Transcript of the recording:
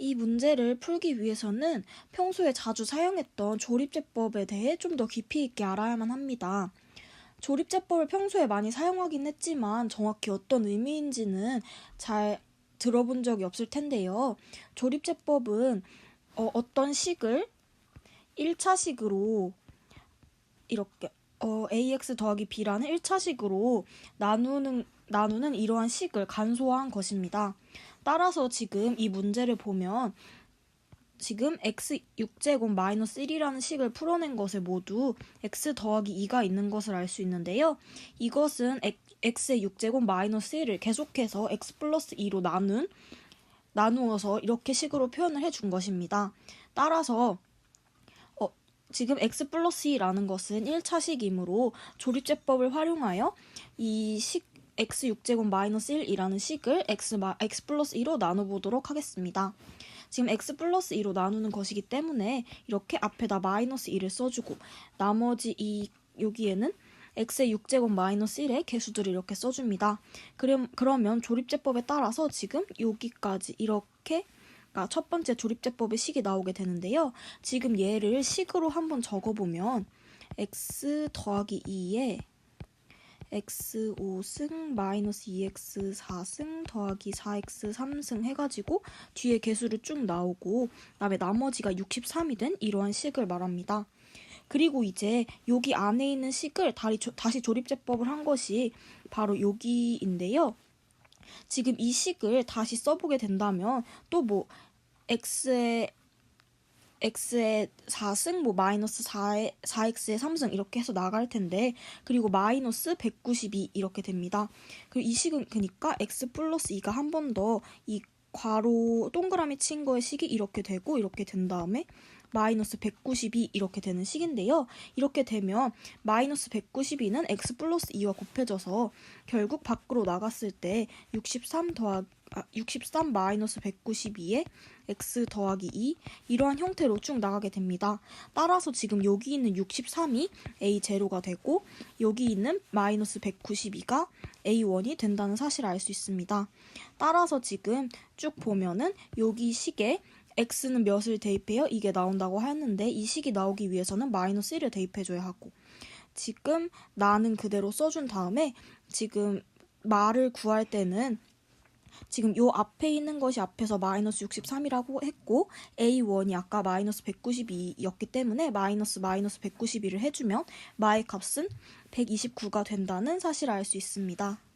이 문제를 풀기 위해서는 평소에 자주 사용했던 조립제법에 대해 좀 더 깊이 있게 알아야만 합니다. 조립제법을 평소에 많이 사용하긴 했지만 정확히 어떤 의미인지는 잘 들어본 적이 없을 텐데요. 조립제법은 어, 어떤 식을 1차식으로 이렇게 어, ax 더하기 b라는 1차식으로 나누는 나누는 이러한 식을 간소화한 것입니다. 따라서 지금 이 문제를 보면 지금 x 6제곱 마이너스 1이라는 식을 풀어낸 것에 모두 x 더하기 2가 있는 것을 알 수 있는데요. 이것은 x의 6제곱 마이너스 1을 계속해서 x 플러스 2로 나눈 나누어서 이렇게 식으로 표현을 해준 것입니다. 따라서 어, 지금 x 플러스 2라는 것은 1차식이므로 조립제법을 활용하여 이 식 x 6제곱 마이너스 1이라는 식을 x, 마, x 플러스 2로 나눠보도록 하겠습니다. 지금 x 플러스 2로 나누는 것이기 때문에 이렇게 앞에다 마이너스 2를 써주고 나머지 이 여기에는 x의 6제곱 마이너스 1의 개수들을 이렇게 써줍니다. 그럼, 그러면 조립제법에 따라서 지금 여기까지 이렇게 그러니까 첫 번째 조립제법의 식이 나오게 되는데요. 지금 얘를 식으로 한번 적어보면 x 더하기 2에 x 5승 마이너스 2x 4승 더하기 4x 3승 해가지고 뒤에 개수를 쭉 나오고 그다음에 나머지가 63이 된 이러한 식을 말합니다. 그리고 이제 여기 안에 있는 식을 다시 조립제법을 한 것이 바로 여기인데요. 지금 이 식을 다시 써보게 된다면 또 뭐 x의 x의 4승, 뭐 마이너스 4의 4x의 3승 이렇게 해서 나갈 텐데 그리고 마이너스 192 이렇게 됩니다. 그리고 이 식은 그니까 x 플러스 2가 한 번 더 이 괄호 동그라미 친 거의 식이 이렇게 되고 이렇게 된 다음에 마이너스 192 이렇게 되는 식인데요. 이렇게 되면 마이너스 192는 x 플러스 2와 곱해져서 결국 밖으로 나갔을 때 63 더하기 아, 63 마이너스 192에 x 더하기 2 이러한 형태로 쭉 나가게 됩니다. 따라서 지금 여기 있는 63이 a0가 되고 여기 있는 마이너스 192가 a1이 된다는 사실을 알 수 있습니다. 따라서 지금 쭉 보면은 여기 식에 x는 몇을 대입해요? 이게 나온다고 했는데 이 식이 나오기 위해서는 마이너스 1을 대입해줘야 하고 지금 나는 그대로 써준 다음에 지금 말을 구할 때는 지금 요 앞에 있는 것이 앞에서 마이너스 63이라고 했고 A1이 아까 마이너스 192였기 때문에 마이너스 마이너스 192를 해주면 마의 값은 129가 된다는 사실을 알 수 있습니다.